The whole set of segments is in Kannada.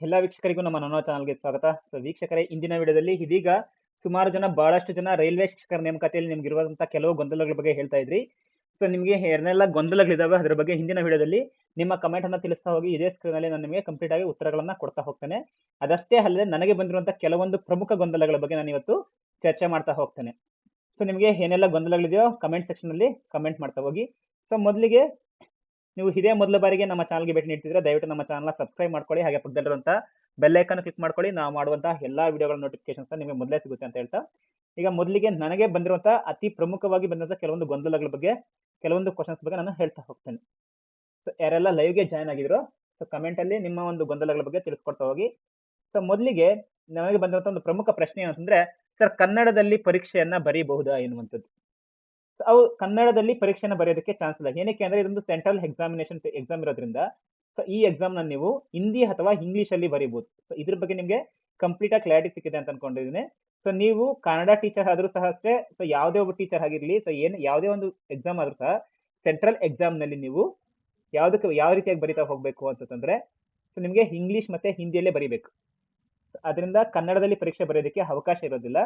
ಎಲ್ಲ ವೀಕ್ಷಕರಿಗೂ ನಮ್ಮ ನನ್ನ ಚಾನಲ್ಗೆ ಸ್ವಾಗತ. ಸೊ ವೀಕ್ಷಕರೇ, ಇಂದಿನ ವಿಡಿಯೋದಲ್ಲಿ ಇದೀಗ ಸುಮಾರು ಜನ, ಬಹಳಷ್ಟು ಜನ ರೈಲ್ವೆ ಶಿಕ್ಷಕರ ನೇಮಕಾತಿಯಲ್ಲಿ ನಿಮ್ಗೆ ಇರುವಂತಹ ಕೆಲವು ಗೊಂದಲಗಳ ಬಗ್ಗೆ ಹೇಳ್ತಾ ಇದ್ರಿ. ಸೊ ನಿಮಗೆ ಏನೆಲ್ಲ ಗೊಂದಲಗಳಿದಾವೆ ಅದರ ಬಗ್ಗೆ ಹಿಂದಿನ ವಿಡಿಯೋದಲ್ಲಿ ನಿಮ್ಮ ಕಮೆಂಟ್ ಅನ್ನ ತಿಳಿಸ್ತಾ ಹೋಗಿ, ಇದೇ ಸ್ಕ್ರೀನ್ ಅಲ್ಲಿ ನಾನು ನಿಮಗೆ ಕಂಪ್ಲೀಟ್ ಆಗಿ ಉತ್ತರಗಳನ್ನ ಕೊಡ್ತಾ ಹೋಗ್ತೇನೆ. ಅದಷ್ಟೇ ಅಲ್ಲದೆ ನನಗೆ ಬಂದಿರುವಂತಹ ಕೆಲವೊಂದು ಪ್ರಮುಖ ಗೊಂದಲಗಳ ಬಗ್ಗೆ ನಾನು ಇವತ್ತು ಚರ್ಚೆ ಮಾಡ್ತಾ ಹೋಗ್ತೇನೆ. ಸೊ ನಿಮಗೆ ಏನೆಲ್ಲ ಗೊಂದಲಗಳಿದೆಯೋ ಕಮೆಂಟ್ ಸೆಕ್ಷನ್ ಅಲ್ಲಿ ಕಮೆಂಟ್ ಮಾಡ್ತಾ ಹೋಗಿ. ಸೊ ಮೊದಲಿಗೆ ನೀವು ಇದೇ ಮೊದಲ ಬಾರಿಗೆ ನಮ್ಮ ಚಾನಲ್ಗೆ ಭೇಟಿ ನೀಡ್ತಿದ್ರೆ ದಯವಿಟ್ಟು ನಮ್ಮ ಚಾನಲ್ ಸಬ್ಸ್ಕ್ರೈಬ್ ಮಾಡ್ಕೊಳ್ಳಿ, ಹಾಗೆ ಪಕ್ಕದಲ್ಲಿರುವಂತಹ ಬೆಲ್ ಐಕನ್ ಕ್ಲಿಕ್ ಮಾಡ್ಕೊಳ್ಳಿ. ನಾವು ಮಾಡುವಂತಹ ಎಲ್ಲ ವಿಡಿಯೋಗಳ ನೋಟಿಫಿಕೇಶನ್ಸ್ ನಿಮಗೆ ಮೊದಲೇ ಸಿಗುತ್ತೆ ಅಂತ ಹೇಳ್ತಾ. ಈಗ ಮೊದಲಿಗೆ ನನಗೆ ಬಂದಿರುವಂತಹ ಅತಿ ಪ್ರಮುಖವಾಗಿ ಬಂದಂತಹ ಕೆಲವೊಂದು ಗೊಂದಲಗಳ ಬಗ್ಗೆ, ಕೆಲವೊಂದು ಕ್ವಶನ್ಸ್ ಬಗ್ಗೆ ನಾನು ಹೇಳ್ತಾ ಹೋಗ್ತೇನೆ. ಸೊ ಯಾರೆಲ್ಲ ಲೈವ್ಗೆ ಜಾಯ್ನ್ ಆಗಿದ್ರು ಸೊ ಕಮೆಂಟ್ ಅಲ್ಲಿ ನಿಮ್ಮ ಒಂದು ಗೊಂದಲಗಳ ಬಗ್ಗೆ ತಿಳಿಸ್ಕೊಡ್ತಾ ಹೋಗಿ. ಸೊ ಮೊದಲಿಗೆ ನನಗೆ ಬಂದಿರುವಂತಹ ಒಂದು ಪ್ರಮುಖ ಪ್ರಶ್ನೆ ಏನಂತಂದ್ರೆ, ಸರ್ ಕನ್ನಡದಲ್ಲಿ ಪರೀಕ್ಷೆಯನ್ನ ಬರೀಬಹುದಾ? ಎನ್ನುವಂಥದ್ದು. ಅವು ಕನ್ನಡದಲ್ಲಿ ಪರೀಕ್ಷೆನ ಬರೆಯೋದಕ್ಕೆ ಚಾನ್ಸ್ ಇಲ್ಲ. ಏನಕ್ಕೆ ಅಂದ್ರೆ ಇದೊಂದು ಸೆಂಟ್ರಲ್ ಎಕ್ಸಾಮಿನೇಷನ್ ಎಕ್ಸಾಮ್ ಇರೋದ್ರಿಂದ ಸೊ ಈ ಎಕ್ಸಾಮ್ನ ನೀವು ಹಿಂದಿ ಅಥವಾ ಇಂಗ್ಲಿಷ್ ಅಲ್ಲಿ ಬರೀಬಹುದು ಸೊ ಇದ್ರ ಬಗ್ಗೆ ನಿಮಗೆ ಕಂಪ್ಲೀಟ್ ಆಗಿ ಕ್ಲಾರಿಟಿ ಸಿಕ್ಕಿದೆ ಅಂತ ಅನ್ಕೊಂಡಿದ್ದೀನಿ ಸೊ ನೀವು ಕನ್ನಡ ಟೀಚರ್ ಆದ್ರೂ ಸಹ ಅಷ್ಟೇ ಸೊ ಯಾವುದೇ ಒಬ್ಬ ಟೀಚರ್ ಆಗಿರ್ಲಿ ಸೊ ಏನು ಯಾವುದೇ ಒಂದು ಎಕ್ಸಾಮ್ ಆದ್ರೂ ಸಹ ಸೆಂಟ್ರಲ್ ಎಕ್ಸಾಮ್ನಲ್ಲಿ ನೀವು ಯಾವ್ದಕ್ಕೆ ಯಾವ ರೀತಿಯಾಗಿ ಬರಿತಾ ಹೋಗ್ಬೇಕು ಅಂತಂದ್ರೆ ಸೊ ನಿಮಗೆ ಇಂಗ್ಲಿಷ್ ಮತ್ತೆ ಹಿಂದಿಯಲ್ಲೇ ಬರಿಬೇಕು. ಅದರಿಂದ ಕನ್ನಡದಲ್ಲಿ ಪರೀಕ್ಷೆ ಬರೆಯೋದಕ್ಕೆ ಅವಕಾಶ ಇರೋದಿಲ್ಲ.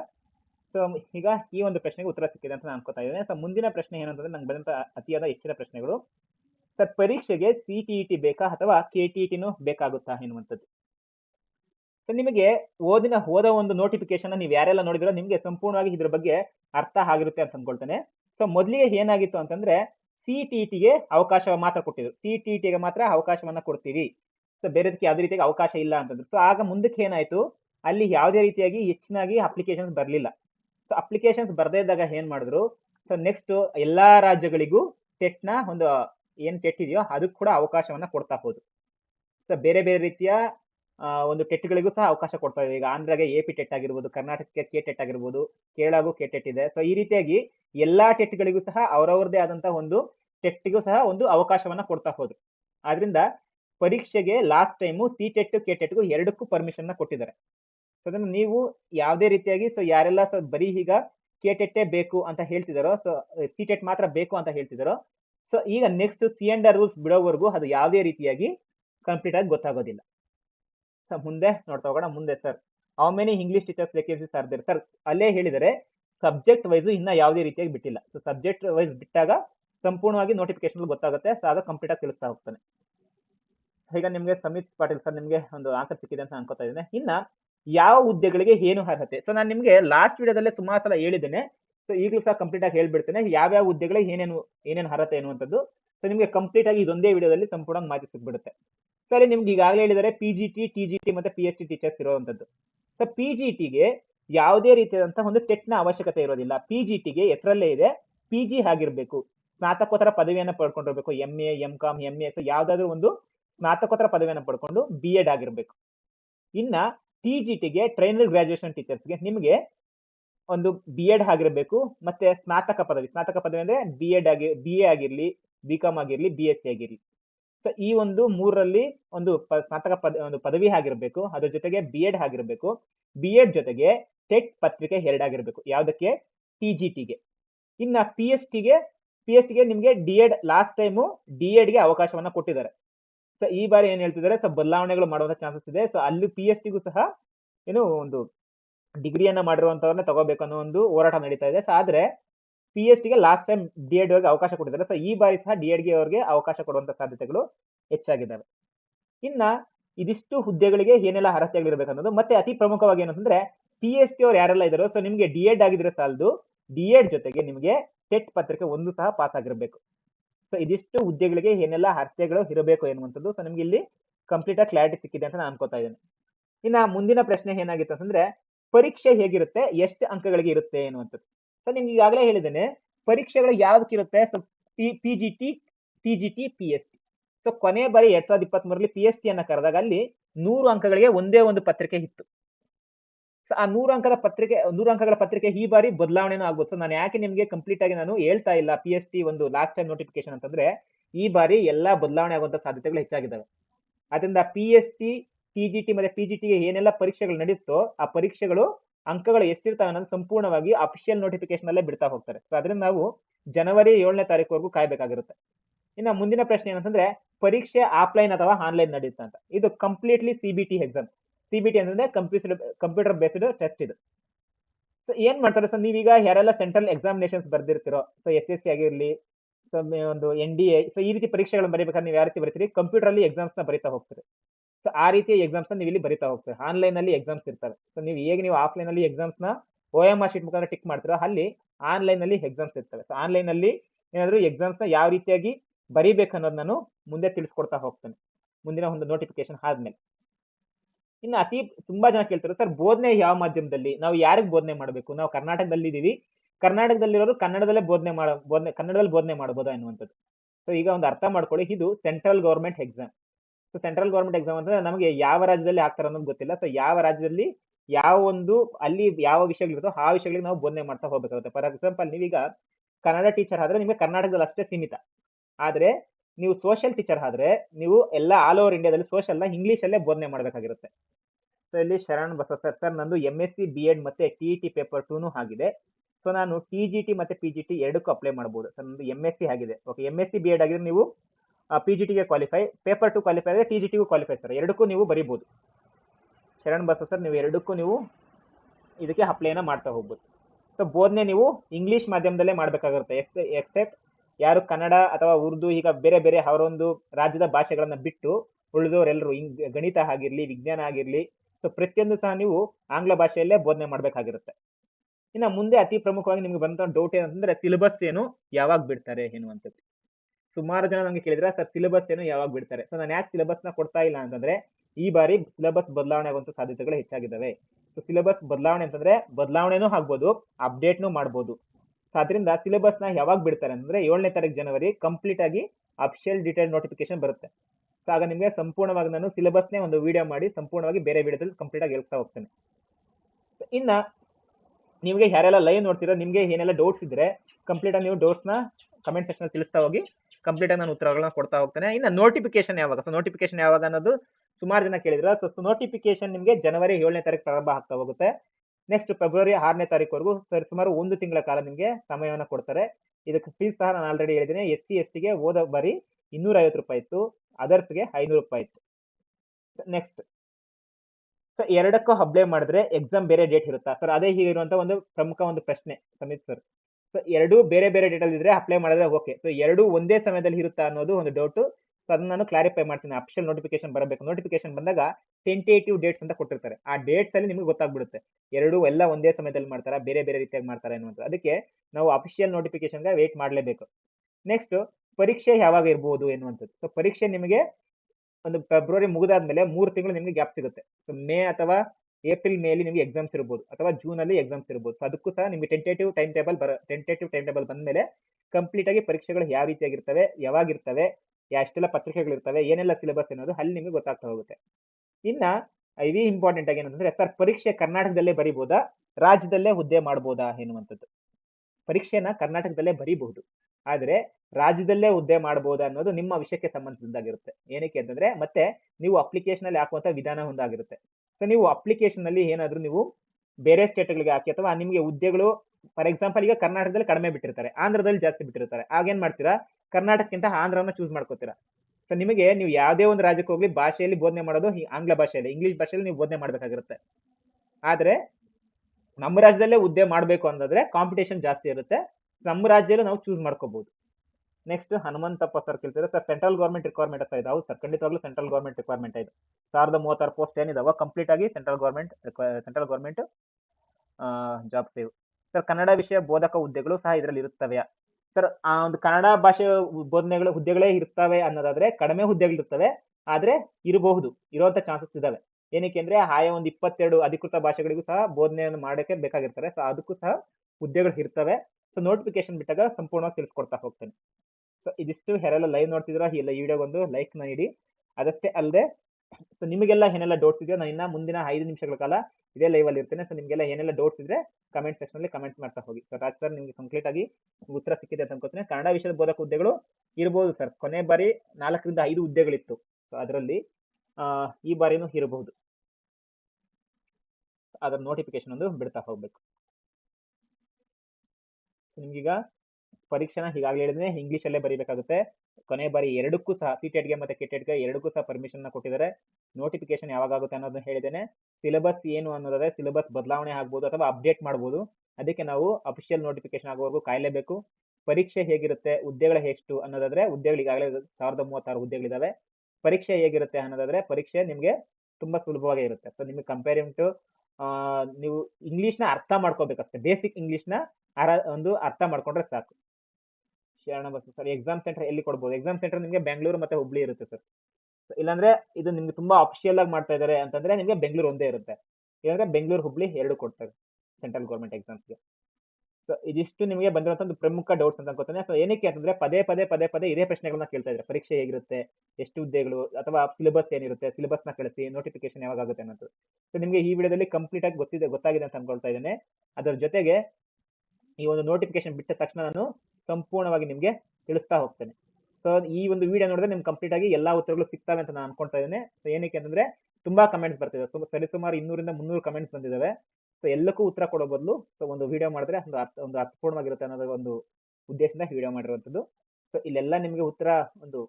ಸೊ ಈಗ ಈ ಒಂದು ಪ್ರಶ್ನೆಗೆ ಉತ್ತರ ಸಿಕ್ಕಿದೆ ಅಂತ ನಾನು ಅನ್ಕೋತಾ ಇದ್ದೇನೆ. ಸೊ ಮುಂದಿನ ಪ್ರಶ್ನೆ ಏನಂತಂದ್ರೆ ನಂಗೆ ಬಂದಂತ ಅತಿಯಾದ ಹೆಚ್ಚಿನ ಪ್ರಶ್ನೆಗಳು. ಸರ್ ಪರೀಕ್ಷೆಗೆ ಸಿ ಟಿ ಇ ಬೇಕಾ ಅಥವಾ ಕೆ ಟಿ ಇ ಟಿನೂ ಬೇಕಾಗುತ್ತಾ ಎನ್ನುವಂಥದ್ದು. ಸೊ ನಿಮಗೆ ಓದಿನ ಹೋದ ಒಂದು ನೋಟಿಫಿಕೇಶನ್ ನೀವು ಯಾರೆಲ್ಲ ನೋಡಿದ್ರೋ ನಿಮಗೆ ಸಂಪೂರ್ಣವಾಗಿ ಇದ್ರ ಬಗ್ಗೆ ಅರ್ಥ ಆಗಿರುತ್ತೆ ಅಂತ ಅನ್ಕೊಳ್ತೇನೆ. ಸೊ ಮೊದಲಿಗೆ ಏನಾಗಿತ್ತು ಅಂತಂದ್ರೆ ಸಿ ಟಿ ಟಿಗೆ ಅವಕಾಶ ಮಾತ್ರ ಕೊಟ್ಟಿದ್ರು. ಸಿ ಟಿ ಟಿಗೆ ಮಾತ್ರ ಅವಕಾಶವನ್ನ ಕೊಡ್ತೀವಿ. ಸೊ ಬೇರೆದಕ್ಕೆ ಯಾವುದೇ ರೀತಿಯಾಗಿ ಅವಕಾಶ ಇಲ್ಲ ಅಂತಂದ್ರು. ಸೊ ಆಗ ಮುಂದಕ್ಕೆ ಏನಾಯ್ತು? ಅಲ್ಲಿ ಯಾವುದೇ ರೀತಿಯಾಗಿ ಹೆಚ್ಚಿನಾಗಿ ಅಪ್ಲಿಕೇಶನ್ ಬರಲಿಲ್ಲ. ಸೊ ಅಪ್ಲಿಕೇಶನ್ಸ್ ಬರದೇ ಇದ್ದಾಗ ಏನ್ ಮಾಡಿದ್ರು? ಸೊ ನೆಕ್ಸ್ಟ್ ಎಲ್ಲಾ ರಾಜ್ಯಗಳಿಗೂ ಟೆಟ್ನ ಒಂದು, ಏನ್ ಟೆಟ್ ಇದೆಯೋ ಅದಕ್ಕೆ ಕೂಡ ಅವಕಾಶವನ್ನ ಕೊಡ್ತಾ ಹೋದ್ರು. ಸೊ ಬೇರೆ ಬೇರೆ ರೀತಿಯ ಒಂದು ಟೆಟ್ಗಳಿಗೂ ಸಹ ಅವಕಾಶ ಕೊಡ್ತಾ ಇದೆ ಈಗ ಆಂಧ್ರಗೆ ಎ ಪಿ ಟೆಟ್ ಆಗಿರ್ಬೋದು, ಕರ್ನಾಟಕಕ್ಕೆ ಕೆ ಟೆಟ್ ಆಗಿರ್ಬೋದು, ಕೇರಳಗೂ ಕೆ ಟೆಟ್ ಇದೆ. ಸೊ ಈ ರೀತಿಯಾಗಿ ಎಲ್ಲಾ ಟೆಟ್ಗಳಿಗೂ ಸಹ ಅವರವ್ರದೇ ಆದಂತಹ ಒಂದು ಟೆಟ್ಗೂ ಸಹ ಒಂದು ಅವಕಾಶವನ್ನ ಕೊಡ್ತಾ ಹೋದ್ರು. ಆದ್ರಿಂದ ಪರೀಕ್ಷೆಗೆ last time C TET K ಟೆಟ್ಗೂ ಎರಡಕ್ಕೂ ಪರ್ಮಿಷನ್ನ ಕೊಟ್ಟಿದ್ದಾರೆ. ಸೊ ಅದನ್ನು ನೀವು ಯಾವುದೇ ರೀತಿಯಾಗಿ ಸೊ ಯಾರೆಲ್ಲ ಸೊ ಬರೀ ಈಗ ಕೆ ಬೇಕು ಅಂತ ಹೇಳ್ತಿದಾರೋ ಸೊ ಸಿ ಟೆಟ್ ಮಾತ್ರ ಬೇಕು ಅಂತ ಹೇಳ್ತಿದಾರೋ ಸೊ ಈಗ next C and R rules ಬಿಡೋವರೆಗೂ ಅದು ಯಾವುದೇ ರೀತಿಯಾಗಿ ಕಂಪ್ಲೀಟ್ ಆಗಿ ಗೊತ್ತಾಗೋದಿಲ್ಲ. ಸೊ ಮುಂದೆ ನೋಡ್ತಾ ಹೋಗೋಣ, ಮುಂದೆ sir how many English teachers vacancy sir there sir ಅಲ್ಲೇ ಹೇಳಿದರೆ ಸಬ್ಜೆಕ್ಟ್ ವೈಸು ಇನ್ನ ಯಾವುದೇ ರೀತಿಯಾಗಿ ಬಿಟ್ಟಿಲ್ಲ. ಸೊ ಸಬ್ಜೆಕ್ಟ್ ವೈಸ್ ಬಿಟ್ಟಾಗ ಸಂಪೂರ್ಣವಾಗಿ ನೋಟಿಫಿಕೇಶನ್ ಗೊತ್ತಾಗುತ್ತೆ ಸೊ ಆಗ ಕಂಪ್ಲೀಟ್ ಆಗಿ ತಿಳಿಸ್ತಾ ಹೋಗ್ತಾನೆ. ಈಗ ನಿಮಗೆ ಸಮಿತ್ ಪಾಟೀಲ್ ಸರ್ ನಿಮಗೆ ಒಂದು ಆನ್ಸರ್ ಸಿಕ್ಕಿದೆ ಅಂತ ಅನ್ಕೋತಾ ಇದ್ದೇನೆ. ಇನ್ನ ಯಾವ ಹುದ್ದೆಗಳಿಗೆ ಏನು ಅರ್ಹತೆ? ಸೊ ನಾನು ನಿಮಗೆ ಲಾಸ್ಟ್ ವಿಡಿಯೋದಲ್ಲೇ ಸುಮಾರು ಸಲ ಹೇಳಿದ್ದೇನೆ. ಸೊ ಈಗಲೂ ಸಹ ಕಂಪ್ಲೀಟ್ ಆಗಿ ಹೇಳ್ಬಿಡ್ತೇನೆ. ಯಾವ್ಯಾವ ಹುದ್ದೆಗಳಿಗೆ ಏನೇನು ಏನೇನು ಅರ್ಹತೆ ಅನ್ನುವಂಥದ್ದು ಸೊ ನಿಮಗೆ ಕಂಪ್ಲೀಟ್ ಆಗಿ ಇದೊಂದೇ ವಿಡಿಯೋದಲ್ಲಿ ಸಂಪೂರ್ಣ ಮಾಹಿತಿ ಸಿಗ್ಬಿಡುತ್ತೆ. ಸರಿ, ನಿಮ್ಗೆ ಈಗಾಗಲೇ ಹೇಳಿದರೆ P G T T G T ಮತ್ತೆ ಪಿ ಎಚ್ ಡಿ ಟೀಚರ್ಸ್ ಇರುವಂಥದ್ದು. ಸೊ ಪಿ ಜಿ ಟಿಗೆ ಯಾವುದೇ ರೀತಿಯಾದಂತಹ ಒಂದು ಟೆಟ್ನ ಅವಶ್ಯಕತೆ ಇರೋದಿಲ್ಲ. ಪಿ ಜಿ ಟಿಗೆ ಹೆಸರಲ್ಲೇ ಇದೆ. ಪಿ ಜಿ ಆಗಿರಬೇಕು. ಸ್ನಾತಕೋತ್ತರ ಪದವಿಯನ್ನು ಪಡ್ಕೊಂಡಿರಬೇಕು. M A M Com A so ಯಾವ್ದಾದ್ರು ಒಂದು ಸ್ನಾತಕೋತ್ತರ ಪದವಿಯನ್ನು ಪಡ್ಕೊಂಡು ಬಿ ಎಡ್ ಆಗಿರಬೇಕು. ಇನ್ನ ಟಿ ಜಿ ಟಿಗೆ ಟ್ರೈನರ್ ಗ್ರಾಜುಯೇಷನ್ ಟೀಚರ್ಸ್ಗೆ ನಿಮಗೆ ಒಂದು ಬಿ ಎಡ್ ಆಗಿರಬೇಕು, ಮತ್ತೆ ಸ್ನಾತಕ ಪದವಿ. ಸ್ನಾತಕ ಪದವಿ ಅಂದ್ರೆ ಬಿ ಎಡ್ ಆಗಿ ಬಿ ಎ ಆಗಿರಲಿ ಬಿ ಕಾಮ್ ಆಗಿರಲಿ ಬಿ ಎಸ್ ಸಿ ಆಗಿರಲಿ. ಸೊ ಈ ಒಂದು ಮೂರರಲ್ಲಿ ಒಂದು ಸ್ನಾತಕ ಪದ, ಒಂದು ಪದವಿ ಆಗಿರಬೇಕು, ಅದ್ರ ಜೊತೆಗೆ ಬಿ ಎಡ್ ಆಗಿರಬೇಕು. ಬಿ ಎಡ್ ಜೊತೆಗೆ ಟೆಟ್ ಪತ್ರಿಕೆ ಎರಡಾಗಿರಬೇಕು ಯಾವುದಕ್ಕೆ? ಟಿ ಜಿ ಟಿಗೆ ಇನ್ನ ಪಿ ಎಸ್ ಟಿಗೆ ಪಿ ಎಸ್ ಟಿಗೆ ನಿಮಗೆ D Ed last time D ಎಡ್ಗೆ ಅವಕಾಶವನ್ನ ಕೊಟ್ಟಿದ್ದಾರೆ. ಸೊ ಈ ಬಾರಿ ಏನ್ ಹೇಳ್ತಿದ್ದಾರೆ? ಸೊ ಬದಲಾವಣೆಗಳು ಮಾಡುವಂತ ಚಾನ್ಸಸ್ ಇದೆ. ಸೊ ಅಲ್ಲಿ ಪಿ ಎಚ್ ಟಿಗೂ ಸಹ, ಏನು ಒಂದು ಡಿಗ್ರಿಯನ್ನ ಮಾಡಿರುವಂತವ್ರನ್ನ ತಗೋಬೇಕು ಅನ್ನೋ ಒಂದು ಹೋರಾಟ ನಡೀತಾ ಇದೆ. ಸೊ ಆದ್ರೆ ಪಿ ಎಚ್ ಡಿಗೆ ಲಾಸ್ಟ್ ಟೈಮ್ ಡಿ ಎಡ್ ಅವ್ರಿಗೆ ಅವಕಾಶ ಕೊಟ್ಟಿದ್ದಾರೆ. ಸೊ ಈ ಬಾರಿ ಸಹ ಡಿ ಎಡ್ಗೆ ಅವ್ರಿಗೆ ಅವಕಾಶ ಕೊಡುವಂತ ಸಾಧ್ಯತೆಗಳು ಹೆಚ್ಚಾಗಿದ್ದಾವೆ. ಇನ್ನ ಇದಿಷ್ಟು ಹುದ್ದೆಗಳಿಗೆ ಏನೆಲ್ಲ ಅರ್ಹತೆಗಳಿರ್ಬೇಕು ಅನ್ನೋದು, ಮತ್ತೆ ಅತಿ ಪ್ರಮುಖವಾಗಿ ಏನಂತಂದ್ರೆ ಪಿ ಎಚ್ ಡಿ ಅವ್ರು ಯಾರೆಲ್ಲ ಇದಾರೋ ಸೊ ನಿಮಗೆ ಡಿ ಎಡ್ ಆಗಿದ್ರೆ ಸಾಲದು ಡಿ ಎಡ್ ಜೊತೆಗೆ ನಿಮಗೆ ಟೆಟ್ ಪತ್ರಿಕೆ ಒಂದು ಸಹ ಪಾಸ್ ಆಗಿರ್ಬೇಕು. ಸೊ ಇದಿಷ್ಟು ಹುದ್ದೆಗಳಿಗೆ ಏನೆಲ್ಲ ಅರ್ಹತೆಗಳು ಇರಬೇಕು ಎನ್ನುವಂಥದ್ದು. ಸೊ ನಿಮ್ಗೆ ಇಲ್ಲಿ ಕಂಪ್ಲೀಟ್ ಆಗಿ ಕ್ಲಾರಿಟಿ ಸಿಕ್ಕಿದೆ ಅಂತ ನಾನು ಅನ್ಕೋತಾ ಇದ್ದೇನೆ. ಇನ್ನ ಮುಂದಿನ ಪ್ರಶ್ನೆ ಏನಾಗಿತ್ತು ಅಂತಂದ್ರೆ, ಪರೀಕ್ಷೆ ಹೇಗಿರುತ್ತೆ, ಎಷ್ಟು ಅಂಕಗಳಿಗೆ ಇರುತ್ತೆ ಎನ್ನುವಂಥದ್ದು. ಸೊ ನಿಮ್ಗೆ ಈಗಾಗಲೇ ಹೇಳಿದ್ದೇನೆ, ಪರೀಕ್ಷೆಗಳು ಯಾವ್ದಕ್ಕಿರುತ್ತೆ? So P G T T G T P S T so ಕೊನೆ ಬಾರಿ ಎರಡ್ ಸಾವಿರದ ಇಪ್ಪತ್ತ್ ಮೂರಲ್ಲಿ ಪಿ ಎಸ್ ಟಿ ಅನ್ನ ಕರೆದಾಗ ಅಲ್ಲಿ ನೂರು ಅಂಕಗಳಿಗೆ ಒಂದೇ ಒಂದು ಪತ್ರಿಕೆ ಇತ್ತು. ಆ ನೂರು ಅಂಕದ ಪತ್ರಿಕೆ, ನೂರು ಅಂಕಗಳ ಪತ್ರಿಕೆ ಈ ಬಾರಿ ಬದಲಾವಣೆನೂ ಆಗ್ಬೋದು. ಸೊ ನಾನು ಯಾಕೆ ನಿಮಗೆ ಕಂಪ್ಲೀಟ್ ಆಗಿ ನಾನು ಹೇಳ್ತಾ ಇಲ್ಲ ಪಿ ಎಸ್ ಟಿ ಒಂದು ಲಾಸ್ಟ್ ಟೈಮ್ ನೋಟಿಫಿಕೇಶನ್ ಅಂತಂದ್ರೆ, ಈ ಬಾರಿ ಎಲ್ಲಾ ಬದಲಾವಣೆ ಆಗುವಂತ ಸಾಧ್ಯತೆಗಳು ಹೆಚ್ಚಾಗಿದ್ದಾವೆ. ಅದರಿಂದ P S T T G T ಮತ್ತೆ ಪಿ ಜಿ ಟಿಗೆ ಏನೆಲ್ಲ ಪರೀಕ್ಷೆಗಳು ನಡೆಯುತ್ತೋ ಆ ಪರೀಕ್ಷೆಗಳು, ಅಂಕಗಳು ಎಷ್ಟಿರ್ತಾವೆ ಅನ್ನೋದು ಸಂಪೂರ್ಣವಾಗಿ ಅಫಿಷಿಯಲ್ ನೋಟಿಫಿಕೇಶನ್ ಅಲ್ಲೇ ಬಿಡ್ತಾ ಹೋಗ್ತಾರೆ. ಸೊ ಅದರಿಂದ ನಾವು ಜನವರಿ ಏಳನೇ ತಾರೀಕುವರೆಗೂ ಕಾಯ್ಬೇಕಾಗಿರುತ್ತೆ. ಇನ್ನು ಮುಂದಿನ ಪ್ರಶ್ನೆ ಏನಂತಂದ್ರೆ, ಪರೀಕ್ಷೆ ಆಫ್ಲೈನ್ ಅಥವಾ ಆನ್ಲೈನ್ ನಡೆಯುತ್ತೆ ಅಂತ. ಇದು completely C B T exam C B T ಅಂತಂದ್ರೆ ಕಂಪ್ಯೂಟರ್ ಕಂಪ್ಯೂಟರ್ ಬೇಸ್ಡ್ ಟೆಸ್ಟ್ ಇದು. ಸೊ ಏನ್ ಮಾಡ್ತಾರೆ? ಸೊ ನೀವೀಗ ಯಾರೆಲ್ಲ ಸೆಂಟ್ರಲ್ ಎಕ್ಸಾಮಿನೇಷನ್ಸ್ ಬರ್ದಿರ್ತಿರೋ ಸೊ ಎಸ್ ಎಸ್ ಸಿ ಆಗಿರಲಿ ಸೊ ಒಂದು ಎನ್ ಡಿ ಎ ಸೊ ಈ ರೀತಿ ಪರೀಕ್ಷೆಗಳನ್ನ ಬರೀಬೇಕಾದ್ರೆ ನೀವು ಯಾವ ರೀತಿ ಬರೀತೀರಿ? ಕಂಪ್ಯೂಟರ್ ಅಲ್ಲಿ ಎಕ್ಸಾಮ್ಸ್ನ ಬರೀತಾ ಹೋಗ್ತೀರಿ. ಸೊ ಆ ರೀತಿಯ ಎಕ್ಸಾಮ್ಸ್ ನೀವು ಇಲ್ಲಿ ಬರೀತಾ ಹೋಗ್ತೀರಿ. ಆನ್ಲೈನ್ ಅಲ್ಲಿ ಎಕ್ಸಾಮ್ಸ್ ಇರ್ತವೆ ಸೊ ನೀವು ಹೇಗೆ ನೀವು ಆಫ್ಲೈನ್ ಅಲ್ಲಿ ಎಕ್ಸಾಮ್ಸ್ನ ಓ ಎಂ ಆರ್ ಶೀಟ್ ಮುಖಾಂತರ ಟಿಕ್ ಮಾಡ್ತೀರೋ, ಅಲ್ಲಿ ಆನ್ಲೈನ್ ಅಲ್ಲಿ ಎಕ್ಸಾಮ್ಸ್ ಇರ್ತವೆ. ಸೊ ಆನ್ಲೈನ್ ಅಲ್ಲಿ ಏನಾದ್ರು ಎಕ್ಸಾಮ್ಸ್ನ ಯಾವ ರೀತಿಯಾಗಿ ಬರೀಬೇಕು ಅನ್ನೋದು ನಾನು ಮುಂದೆ ತಿಳಿಸ್ಕೊಡ್ತಾ ಹೋಗ್ತೇನೆ. ಮುಂದಿನ ಒಂದು ನೋಟಿಫಿಕೇಶನ್ ಆದ್ಮೇಲೆ. ಇನ್ನು ಅತಿ ತುಂಬಾ ಜನ ಕೇಳ್ತಾರೆ, ಸರ್, ಬೋಧನೆ ಯಾವ ಮಾಧ್ಯಮದಲ್ಲಿ? ನಾವು ಯಾರಿಗೆ ಬೋಧನೆ ಮಾಡಬೇಕು? ನಾವು ಕರ್ನಾಟಕದಲ್ಲಿ ಇದೀವಿ. ಕರ್ನಾಟಕದಲ್ಲಿರೋರು ಕನ್ನಡದಲ್ಲೇ ಬೋಧನೆ ಮಾಡ, ಬೋಧನೆ, ಕನ್ನಡದಲ್ಲಿ ಬೋಧನೆ ಮಾಡಬಹುದಾ ಎನ್ನುವಂಥದ್ದು. ಸೊ ಈಗ ಒಂದು ಅರ್ಥ ಮಾಡ್ಕೊಳ್ಳಿ, ಇದು central government exam. So central government exam ಅಂದ್ರೆ ನಮಗೆ ಯಾವ ರಾಜ್ಯದಲ್ಲಿ ಆಗ್ತಾರೆ ಅನ್ನೋದು ಗೊತ್ತಿಲ್ಲ. ಸೊ ಯಾವ ರಾಜ್ಯದಲ್ಲಿ ಯಾವ ಒಂದು, ಅಲ್ಲಿ ಯಾವ ವಿಷಯಗಳಿರುತ್ತೋ ಆ ವಿಷಯಗಳಿಗೆ ನಾವು ಬೋಧನೆ ಮಾಡ್ತಾ ಹೋಗ್ಬೇಕಾಗುತ್ತೆ. ಫಾರ್ ಎಕ್ಸಾಂಪಲ್ ನೀವೀಗ ಕನ್ನಡ ಟೀಚರ್ ಆದ್ರೆ ನಿಮಗೆ ಕರ್ನಾಟಕದಲ್ಲಿ ಅಷ್ಟೇ ಸೀಮಿತ. ಆದ್ರೆ ನೀವು ಸೋಷಿಯಲ್ ಟೀಚರ್ ಆದ್ರೆ ನೀವು ಎಲ್ಲ ಆಲ್ ಓವರ್ ಇಂಡಿಯಾದಲ್ಲಿ ಸೋಷಿಯಲ್ನ ಇಂಗ್ಲಿಷ್ ಅಲ್ಲೇ ಬೋಧನೆ ಮಾಡಬೇಕಾಗಿರುತ್ತೆ. ಸೊ ಇಲ್ಲಿ ಶರಣ್ ಬಸ ಸರ್ ಸರ್ ನಂದು M S C B Ed ಮತ್ತೆ ಟಿ ಟಿ ಪೇಪರ್ ಟೂನು ಆಗಿದೆ. ಸೊ ನಾನು ಟಿ ಜಿ ಟಿ ಮತ್ತೆ ಪಿ ಜಿ ಟಿ ಎರಡಕ್ಕೂ ಅಪ್ಲೈ ಮಾಡಬಹುದು ಸರ್ ನಂದು ಎಂ ಎಸ್ ಸಿ ಆಗಿದೆ. Okay M S C B Ed ಆಗಿದ್ರೆ ನೀವು ಪಿ ಜಿ ಟಿಗೆ ಕ್ವಾಲಿಫೈ ಪೇಪರ್ ಟು ಕ್ವಾಲಿಫೈ ಆದರೆ ಟಿ ಜಿ ಟಿಗೂ ಕ್ವಾಲಿಫೈ ಸರ್ ಎರಡಕ್ಕೂ ನೀವು ಬರೀಬಹುದು ಶರಣ್ ಬಸ ಸರ್ ನೀವು ಎರಡಕ್ಕೂ ನೀವು ಇದಕ್ಕೆ ಅಪ್ಲೈನ ಮಾಡ್ತಾ ಹೋಗ್ಬೋದು. ಸೊ ಬೋಧನೆ ನೀವು ಇಂಗ್ಲಿಷ್ ಮಾಧ್ಯಮದಲ್ಲೇ ಮಾಡಬೇಕಾಗಿರುತ್ತೆ. ಎಕ್ಸ್ ಎಕ್ಸೆಪ್ಟ್ ಯಾರು ಕನ್ನಡ ಅಥವಾ ಉರ್ದು, ಈಗ ಬೇರೆ ಬೇರೆ ಅವರೊಂದು ರಾಜ್ಯದ ಭಾಷೆಗಳನ್ನ ಬಿಟ್ಟು ಉಳಿದವರೆಲ್ಲರೂ ಇಂಗ್ ಗಣಿತ ಆಗಿರಲಿ, ವಿಜ್ಞಾನ ಆಗಿರಲಿ ಸೊ ಪ್ರತಿಯೊಂದು ಸಹ ನೀವು ಆಂಗ್ಲ ಭಾಷೆಯಲ್ಲೇ ಬೋಧನೆ ಮಾಡಬೇಕಾಗಿರುತ್ತೆ. ಇನ್ನು ಮುಂದೆ ಅತಿ ಪ್ರಮುಖವಾಗಿ ನಿಮ್ಗೆ ಬಂದಂತ ಡೌಟ್ ಏನಂತಂದ್ರೆ ಸಿಲೆಬಸ್ ಏನು ಯಾವಾಗ ಬಿಡ್ತಾರೆ ಎನ್ನುವಂಥದ್ದು. ಸುಮಾರು ಜನ ನಮಗೆ ಕೇಳಿದ್ರೆ ಸರ್ ಸಿಲೆಬಸ್ ಏನು ಯಾವಾಗ ಬಿಡ್ತಾರೆ? ಸೊ ನಾನು ಯಾಕೆ ಸಿಲೆಬಸ್ನ ಕೊಡ್ತಾ ಇಲ್ಲ ಅಂತಂದ್ರೆ ಈ ಬಾರಿ ಸಿಲೆಬಸ್ ಬದಲಾವಣೆ ಆಗುವಂತ ಸಾಧ್ಯತೆಗಳು ಹೆಚ್ಚಾಗಿದ್ದಾವೆ. ಸೊ ಸಿಲೆಬಸ್ ಬದಲಾವಣೆ ಅಂತಂದ್ರೆ ಬದಲಾವಣೆನೂ ಆಗ್ಬೋದು ಅಪ್ಡೇಟ್ನು ಮಾಡ್ಬೋದು. ಸೊ ಅದರಿಂದ ಸಿಲೆಬಸ್ನ ಯಾವಾಗ ಬಿಡ್ತಾರೆ ಅಂದ್ರೆ ಏಳನೇ ತಾರೀಕು ಜನವರಿ ಕಂಪ್ಲೀಟ್ ಆಗಿ ಅಫಿಷಿಯಲ್ ಡೀಟೇಲ್ ನೋಟಿಫಿಕೇಶನ್ ಬರುತ್ತೆ. ಸೊ ಆಗ ನಿಮಗೆ ಸಂಪೂರ್ಣವಾಗಿ ನಾನು ಸಿಲೆಬಸ್ನೇ ಒಂದು ವಿಡಿಯೋ ಮಾಡಿ ಸಂಪೂರ್ಣವಾಗಿ ಬೇರೆ ವಿಡಿಯೋದಲ್ಲಿ ಕಂಪ್ಲೀಟ್ ಆಗಿ ಹೇಳ್ತಾ ಹೋಗ್ತೇನೆ. ಇನ್ನ ನಿಮಗೆ ಯಾರೆಲ್ಲ ಲೈವ್ ನೋಡ್ತೀರೋ ನಿಮಗೆ ಏನೆಲ್ಲ ಡೌಟ್ಸ್ ಇದ್ರೆ ಕಂಪ್ಲೀಟ್ ಆಗಿ ನೀವು ಡೌಟ್ಸ್ನ ಕಮೆಂಟ್ ಸೆಕ್ಷನ್ ತಿಳಿಸ್ತಾ ಹೋಗಿ ಕಂಪ್ಲೀಟ್ ಆಗಿ ನಾನು ಉತ್ತರಗಳನ್ನ ಕೊಡ್ತಾ ಹೋಗ್ತೇನೆ. ಇನ್ನು ನೋಟಿಫಿಕೇಶನ್ ಯಾವಾಗ? ಸೊ ನೋಟಿಫಿಕೇಶನ್ ಯಾವಾಗ ಅನ್ನೋದು ಸುಮಾರು ಜನ ಕೇಳಿದ್ರ ಸೊ ನೋಟಿಫಿಕೇಶನ್ ನಿಮಗೆ ಜನವರಿ ಏಳನೇ ತಾರೀಕು ಪ್ರಾರಂಭ ಆಗ್ತಾ ಹೋಗುತ್ತೆ. ನೆಕ್ಸ್ಟ್ ಫೆಬ್ರವರಿ ಆರನೇ ತಾರೀಕುವರೆಗೂ ಸರಿ, ಸುಮಾರು ಒಂದು ತಿಂಗಳ ಕಾಲ ನಿಮಗೆ ಸಮಯವನ್ನು ಕೊಡ್ತಾರೆ. ಇದಕ್ಕೆ ಫೀಸ್ ಸಹ ನಾನು ಆಲ್ರೆಡಿ ಹೇಳಿದ್ದೀನಿ. ಎಸ್ ಸಿ ಎಸ್ ಟಿಗೆ ಹೋದ ಬಾರಿ ಇನ್ನೂರ ಐವತ್ತು ರೂಪಾಯಿ ಇತ್ತು. ಅದರ್ಸ್ಗೆ ಐನೂರು ರೂಪಾಯಿ ಇತ್ತು. ನೆಕ್ಸ್ಟ್ ಸರ್ ಎರಡಕ್ಕೂ ಅಪ್ಲೈ ಮಾಡಿದ್ರೆ ಎಕ್ಸಾಮ್ ಬೇರೆ ಡೇಟ್ ಇರುತ್ತಾ? ಸರ್ ಅದೇ ಹೀಗಿರುವಂಥ ಒಂದು ಪ್ರಮುಖ ಒಂದು ಪ್ರಶ್ನೆ ಸಮಿತ್ ಸರ್ ಸೊ ಎರಡೂ ಬೇರೆ ಬೇರೆ ಡೇಟಲ್ಲಿ ಇದ್ರೆ ಅಪ್ಲೈ ಮಾಡಿದ್ರೆ ಓಕೆ ಸೊ ಎರಡೂ ಒಂದೇ ಸಮಯದಲ್ಲಿ ಇರುತ್ತಾ ಅನ್ನೋದು ಒಂದು ಡೌಟ್ ಸೊ ಅದನ್ನ ನಾನು ಕ್ಲಾರಿಫೈ ಮಾಡ್ತೀನಿ. ಅಫಿಷಿಯಲ್ ನೋಟಿಫಿಕೇಶನ್ ಬರಬೇಕು. ನೋಟಿಫಿಕೇಶನ್ ಬಂದಾಗ ಟೆಂಟೇಟಿವ್ ಡೇಟ್ಸ್ ಅಂತ ಕೊಟ್ಟಿರ್ತಾರೆ. ಆ ಡೇಟ್ಸ್ ಅಲ್ಲಿ ನಿಮಗೆ ಗೊತ್ತಾಗ್ಬಿಡುತ್ತೆ. ಎರಡು ಎಲ್ಲ ಒಂದೇ ಸಮಯದಲ್ಲಿ ಮಾಡ್ತಾರಾ? ಬೇರೆ ಬೇರೆ ರೀತಿಯಾಗಿ ಮಾಡ್ತಾರೆ ಅನ್ನುವಂಥ ಅದಕ್ಕೆ ನಾವು ಅಫಿಷಿಯಲ್ ನೋಟಿಫಿಕೇಶನ್ಗೆ ವೇಟ್ ಮಾಡಲೇಬೇಕು. ನೆಕ್ಸ್ಟ್ ಪರೀಕ್ಷೆ ಯಾವಾಗ ಇರ್ಬೋದು ಎನ್ನುವಂಥದ್ದು ಸೊ ಪರೀಕ್ಷೆ ನಿಮಗೆ ಒಂದು ಫೆಬ್ರವರಿ ಮುಗಿದಾದ್ಮೇಲೆ ಮೂರು ತಿಂಗಳು ನಿಮಗೆ ಗ್ಯಾಪ್ ಸಿಗುತ್ತೆ. ಸೊ ಮೇ ಅಥವಾ ಏಪ್ರಿಲ್ ಮೇಲಿ ನಿಮಗೆ ಎಕ್ಸಾಮ್ಸ್ ಇರ್ಬೋದು. ಅಥವಾ ಜೂನ್ ಅಲ್ಲಿ ಎಕ್ಸಾಮ್ಸ್ ಇರ್ಬೋದು. ಸೊ ಅದಕ್ಕೂ ಸಹ ನಿಮಗೆ ಟೆಂಟೇಟಿವ್ ಟೈಮ್ ಟೇಬಲ್ ಬರ ಟೆಂಟೇಟಿವ್ ಟೈಮ್ ಟೇಬಲ್ ಬಂದಮೇಲೆ ಕಂಪ್ಲೀಟ್ ಆಗಿ ಪರೀಕ್ಷೆಗಳು ಯಾವ ರೀತಿಯಾಗಿರ್ತವೆ, ಯಾವಾಗಿರ್ತವೆ ಎಷ್ಟೆಲ್ಲ ಪತ್ರಿಕೆಗಳಿರ್ತವೆ, ಏನೆಲ್ಲ ಸಿಲೆಬಸ್ ಅನ್ನೋದು ಅಲ್ಲಿ ನಿಮಗೆ ಗೊತ್ತಾಗ್ತಾ ಹೋಗುತ್ತೆ. ಇನ್ನ ಐವಿ ಇಂಪಾರ್ಟೆಂಟ್ ಆಗಿ ಏನಂತಂದ್ರೆ, ಸರ್, ಪರೀಕ್ಷೆ ಕರ್ನಾಟಕದಲ್ಲೇ ಬರಿಬೋದಾ? ರಾಜ್ಯದಲ್ಲೇ ಹುದ್ದೆ ಮಾಡ್ಬೋದಾ ಎನ್ನುವಂಥದ್ದು. ಪರೀಕ್ಷೆನ ಕರ್ನಾಟಕದಲ್ಲೇ ಬರೀಬಹುದು. ಆದರೆ, ರಾಜ್ಯದಲ್ಲೇ ಹುದ್ದೆ ಮಾಡ್ಬೋದಾ ಅನ್ನೋದು ನಿಮ್ಮ ವಿಷಯಕ್ಕೆ ಸಂಬಂಧಿಸಿದ್ದಾಗಿರುತ್ತೆ ಏನಕ್ಕೆ ಅಂತಂದ್ರೆ, ಮತ್ತೆ ನೀವು ಅಪ್ಲಿಕೇಶನ್ ಅಲ್ಲಿ ಹಾಕುವಂತ ವಿಧಾನ ಒಂದಾಗಿರುತ್ತೆ. ಸೊ ನೀವು ಅಪ್ಲಿಕೇಶನ್ ಅಲ್ಲಿ ಏನಾದ್ರೂ ನೀವು ಬೇರೆ ಸ್ಟೇಟ್ಗಳಿಗೆ ಹಾಕಿ ಅಥವಾ ನಿಮಗೆ ಹುದ್ದೆಗಳು ಫಾರ್ ಎಕ್ಸಾಂಪಲ್ ಈಗ ಕರ್ನಾಟಕದಲ್ಲಿ ಕಡಿಮೆ ಬಿಟ್ಟಿರ್ತಾರೆ, ಆಂಧ್ರದಲ್ಲಿ ಜಾಸ್ತಿ ಬಿಟ್ಟಿರ್ತಾರೆ ಆಗೇನ್ ಮಾಡ್ತೀರಾ? ಕರ್ನಾಟಕಕ್ಕಿಂತ ಆಂಧ್ರವನ್ನು ಚೂಸ್ ಮಾಡ್ಕೋತೀರಾ. ಸೊ ನಿಮಗೆ ನೀವು ಯಾವುದೇ ಒಂದು ರಾಜ್ಯಕ್ಕೆ ಹೋಗ್ಲಿ, ಭಾಷೆಯಲ್ಲಿ ಬೋಧನೆ ಮಾಡೋದು ಆಂಗ್ಲ ಭಾಷೆಯಲ್ಲಿ, ಇಂಗ್ಲಿಷ್ ಭಾಷೆಯಲ್ಲಿ ನೀವು ಬೋಧನೆ ಮಾಡಬೇಕಾಗಿರುತ್ತೆ. ಆದರೆ, ನಮ್ಮ ರಾಜ್ಯದಲ್ಲೇ ಹುದ್ದೆ ಮಾಡಬೇಕು ಅಂತಂದ್ರೆ ಕಾಂಪಿಟೇಷನ್ ಜಾಸ್ತಿ ಇರುತ್ತೆ. ನಮ್ಮ ರಾಜ್ಯಲ್ಲೂ ನಾವು ಚೂಸ್ ಮಾಡ್ಕೋಬಹುದು ನೆಕ್ಸ್ಟ್ ಹನುಮಂತಪ್ಪ ಸರ್ ಕೇಳ್ತಿದ್ರೆ ಸರ್ ಸೆಂಟ್ರಲ್ ಗೌರ್ಮೆಂಟ್ ರಿಕ್ವೈರ್ಮೆಂಟ್ ಇದೆ. ಹೌದು ಸರ್ ಖಂಡಿತವಾಗ್ಲೂ ಸೆಂಟ್ರಲ್ ಗೌರ್ಮೆಂಟ್ ರಿಕ್ವೈರ್ಮೆಂಟ್ ಇದೆ. ಸಾವಿರದ ಮೂವತ್ತಾರು ಪೋಸ್ಟ್ ಏನಿದಾವ ಕಂಪ್ಲೀಟ್ ಆಗಿ central government central government job save. Sir Kannada ವಿಷಯ ಬೋಧಕ ಹುದ್ದೆಗಳು ಸಹ ಇದರಲ್ಲಿ ಇರುತ್ತವೆ ಸರ್, ಆ ಒಂದು ಕನ್ನಡ ಭಾಷೆ ಬೋಧನೆಗಳು ಹುದ್ದೆಗಳೇ ಇರ್ತವೆ ಅನ್ನೋದಾದ್ರೆ ಕಡಿಮೆ ಹುದ್ದೆಗಳಿರ್ತವೆ ಆದ್ರೆ ಇರಬಹುದು, ಇರುವಂತ ಚಾನ್ಸಸ್ ಇದಾವೆ. ಏನಕ್ಕೆ ಅಂದ್ರೆ ಆಯಾ ಒಂದು ಇಪ್ಪತ್ತೆರಡು ಅಧಿಕೃತ ಭಾಷೆಗಳಿಗೂ ಸಹ ಬೋಧನೆಯನ್ನು ಮಾಡೋಕೆ ಬೇಕಾಗಿರ್ತಾರೆ. ಸೊ ಅದಕ್ಕೂ ಸಹ ಹುದ್ದೆಗಳು ಇರ್ತವೆ. ಸೊ ನೋಟಿಫಿಕೇಶನ್ ಬಿಟ್ಟಾಗ ಸಂಪೂರ್ಣವಾಗಿ ತಿಳಿಸ್ಕೊಡ್ತಾ ಹೋಗ್ತೇನೆ. ಸೊ ಇದಿಷ್ಟು. ಹೆರೆಲ್ಲ ಲೈವ್ ನೋಡ್ತಿದ್ರ ಇಲ್ಲ ಈ ಲೈಕ್ ಇಡಿ ಅದಷ್ಟೇ ಅಲ್ಲದೆ ಸೊ ನಿಮಗೆಲ್ಲ ಏನೆಲ್ಲ ಡೌಟ್ಸ್ ಇದೆಯೋ, ನಾನು ಇನ್ನ ಮುಂದಿನ ಐದು ನಿಮಿಷಗಳ ಕಾಲ ಇದೇ ಲೈವ್ ಅಲ್ಲಿ ಇರ್ತೇನೆ. ಸೊ ನಿಮಗೆಲ್ಲ ಏನೆಲ್ಲ ಡೌಟ್ಸ್ ಇದ್ರೆ ಕಮೆಂಟ್ ಸೆಕ್ಷನ್ ಅಲ್ಲಿ ಕಮೆಂಟ್ ಮಾಡ್ತಾ ಹೋಗಿ. ಸೊ ರಾಜ್ ಸರ್ ನಿಮಗೆ ಕಂಪ್ಲೀಟ್ ಆಗಿ ಉತ್ತರ ಸಿಕ್ಕಿದೆ ಅಂತ ಅನ್ಕೋತೀನಿ ಕನ್ನಡ ವಿಷಯದ ಬೋಧಕ ಹುದ್ದೆಗಳು ಇರ್ಬೋದು ಸರ್ ಕೊನೆ ಬಾರಿ ನಾಲ್ಕರಿಂದ ಐದು ಹುದ್ದೆಗಳಿತ್ತು. ಸೊ ಅದರಲ್ಲಿ ಈ ಬಾರಿನೂ ಇರಬಹುದು ಅದರ ನೋಟಿಫಿಕೇಶನ್ ಒಂದು ಬಿಡ್ತಾ ಹೋಗ್ಬೇಕು. ನಿಮ್ಗೀಗ ಪರೀಕ್ಷೆನ ಈಗಾಗಲೇ ಹೇಳಿದ್ರೆ ಇಂಗ್ಲೀಷಲ್ಲೇ ಬರೀಬೇಕಾಗುತ್ತೆ. ಕೊನೆ ಬಾರಿ ಎರಡಕ್ಕೂ ಸಹ ಗೆ ಮತ್ತೆ ಕೆಟೆಡ್ಗೆ ಎರಡಕ್ಕೂ ಸಹ ಪರ್ಮಿಷನ್ನ ಕೊಟ್ಟಿದ್ದಾರೆ. ನೋಟಿಫಿಕೇಶನ್ ಯಾವಾಗ ಆಗುತ್ತೆ ಅನ್ನೋದನ್ನ ಹೇಳಿದ್ದೇನೆ. ಸಿಲೆಬಸ್ ಏನು ಅನ್ನೋದಾದ್ರೆ ಸಿಲೆಬಸ್ ಬದಲಾವಣೆ ಆಗ್ಬೋದು ಅಥವಾ ಅಪ್ಡೇಟ್ ಮಾಡ್ಬೋದು. ಅದಕ್ಕೆ ನಾವು ಅಫಿಷಿಯಲ್ ನೋಟಿಫಿಕೇಶನ್ ಆಗೋವರೆಗೂ ಕಾಯಲೇಬೇಕು. ಪರೀಕ್ಷೆ ಹೇಗಿರುತ್ತೆ, ಹುದ್ದೆಗಳ ಎಷ್ಟು ಅನ್ನೋದಾದ್ರೆ ಹುದ್ದೆಗಳು ಈಗಾಗಲೇ ಸಾವಿರದ ಮೂವತ್ತಾರು ಹುದ್ದೆಗಳಿದ್ದಾವೆ ಪರೀಕ್ಷೆ ಹೇಗಿರುತ್ತೆ ಅನ್ನೋದಾದ್ರೆ ಪರೀಕ್ಷೆ ನಿಮಗೆ ತುಂಬಾ ಸುಲಭವಾಗಿ ಇರುತ್ತೆ. ಸೊ ನಿಮಗೆ ಕಂಪೇರಿಂಗ್ ಟು ನೀವು ಇಂಗ್ಲಿಷ್ನ ಅರ್ಥ ಮಾಡ್ಕೋಬೇಕಷ್ಟೇ ಬೇಸಿಕ್ ಇಂಗ್ಲಿಷ್ನ ಒಂದು ಅರ್ಥ ಮಾಡ್ಕೊಂಡ್ರೆ ಸಾಕು. ಶರಣ ಬಸ್ ಸರ್ ಎಕ್ಸಾಮ್ ಸೆಂಟರ್ ಎಲ್ಲಿ ಕೊಡ್ಬೋದು? ಎಕ್ಸಾಮ್ ಸೆಂಟರ್ ನಿಮಗೆ ಬೆಂಗಳೂರು ಮತ್ತೆ ಹುಬ್ಳಿ ಇರುತ್ತೆ ಸರ್. ಇಲ್ಲಾಂದ್ರೆ ಇದು ನಿಮ್ಗೆ ತುಂಬಾ ಅಫಿಷಿಯಲ್ ಆಗಿ ಮಾಡ್ತಾ ಇದ್ದಾರೆ ಅಂತಂದ್ರೆ ನಿಮಗೆ ಬೆಂಗಳೂರು ಒಂದೇ ಇರುತ್ತೆ. ಇಲ್ಲಾಂದ್ರೆ ಬೆಂಗಳೂರು ಹುಬ್ಳಿ ಎರಡು ಕೊಡ್ತಾರೆ ಸೆಂಟ್ರಲ್ ಗೌರ್ಮೆಂಟ್ ಎಕ್ಸಾಮ್ಸ್ಗೆ ಸೊ ಇದಿಷ್ಟು ನಿಮಗೆ ಬಂದಿರುವಂತ ಒಂದು ಪ್ರಮುಖ ಡೌಟ್ಸ್ ಅಂತ ಅನ್ಕೋತಾನೆ. ಸೊ ಏನಕ್ಕೆ ಅಂತಂದ್ರೆ ಪದೇ ಪದೇ ಪದೇ ಪದೇ ಇದೇ ಪ್ರಶ್ನೆಗಳನ್ನ ಕೇಳ್ತಾ ಇದ್ದಾರೆ ಪರೀಕ್ಷೆ ಹೇಗಿರುತ್ತೆ, ಎಷ್ಟು ಹುದ್ದೆಗಳು, ಅಥವಾ ಸಿಲೆಬಸ್ ಏನಿರುತ್ತೆ ಸಿಲೆಬಸ್ನ ಕಳಿಸಿ ನೋಟಿಫಿಕೇಶನ್ ಯಾವಾಗ ಆಗುತ್ತೆ ಅನ್ನೋದು. ಸೊ ನಿಮಗೆ ಈ ವಿಡಿಯೋದಲ್ಲಿ ಕಂಪ್ಲೀಟ್ ಆಗಿ ಗೊತ್ತಿದೆ, ಗೊತ್ತಾಗಿದೆ ಅಂತ ಅನ್ಕೊಳ್ತಾ ಇದ್ದೇನೆ. ಅದರ ಜೊತೆಗೆ ಈ ಒಂದು ನೋಟಿಫಿಕೇಶನ್ ಬಿಟ್ಟ ತಕ್ಷಣ ನಾನು ಸಂಪೂರ್ಣವಾಗಿ ನಿಮಗೆ ತಿಳಿಸ್ತಾ ಹೋಗ್ತೇನೆ. ಸೊ ಈ ಒಂದು ವಿಡಿಯೋ ನೋಡಿದ್ರೆ ನಿಮ್ಗೆ ಕಂಪ್ಲೀಟ್ ಆಗಿ ಎಲ್ಲಾ ಉತ್ತರಗಳು ಸಿಗ್ತವೆ ಅಂತ ನಾನು ಅನ್ಕೊಳ್ತಾ ಇದ್ದೇನೆ. ಸೊ ಏನಕ್ಕೆ ಅಂತಂದ್ರೆ ತುಂಬಾ ಕಮೆಂಟ್ಸ್ ಬರ್ತಿದೆ. ಸೊ ಸರಿಸುಮಾರು ಇನ್ನೂರಿಂದ ಮುನ್ನೂರು ಕಮೆಂಟ್ಸ್ ಬಂದಿದ್ದಾವೆ ಸೊ ಎಲ್ಲಕ್ಕೂ ಉತ್ತರ ಕೊಡೋ ಬದಲು ಸೊ ಒಂದು ವಿಡಿಯೋ ಮಾಡಿದ್ರೆ ಒಂದು ಅರ್ಥ, ಒಂದು ಅರ್ಥಪೂರ್ಣವಾಗಿರುತ್ತೆ ಅನ್ನೋದು ಒಂದು ಉದ್ದೇಶದಿಂದ ವಿಡಿಯೋ ಮಾಡಿರುವಂಥದ್ದು. ಸೊ ಇಲ್ಲೆಲ್ಲ ನಿಮಗೆ ಉತ್ತರ, ಒಂದು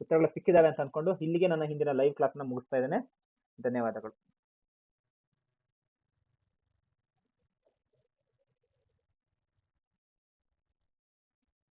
ಉತ್ತರಗಳು ಸಿಕ್ಕಿದಾವೆ ಅಂತ ಅನ್ಕೊಂಡು ಇಲ್ಲಿಗೆ ನನ್ನ ಹಿಂದಿನ ಲೈವ್ ಕ್ಲಾಸ್ನ ಮುಗಿಸ್ತಾ ಇದ್ದೇನೆ. ಧನ್ಯವಾದಗಳು.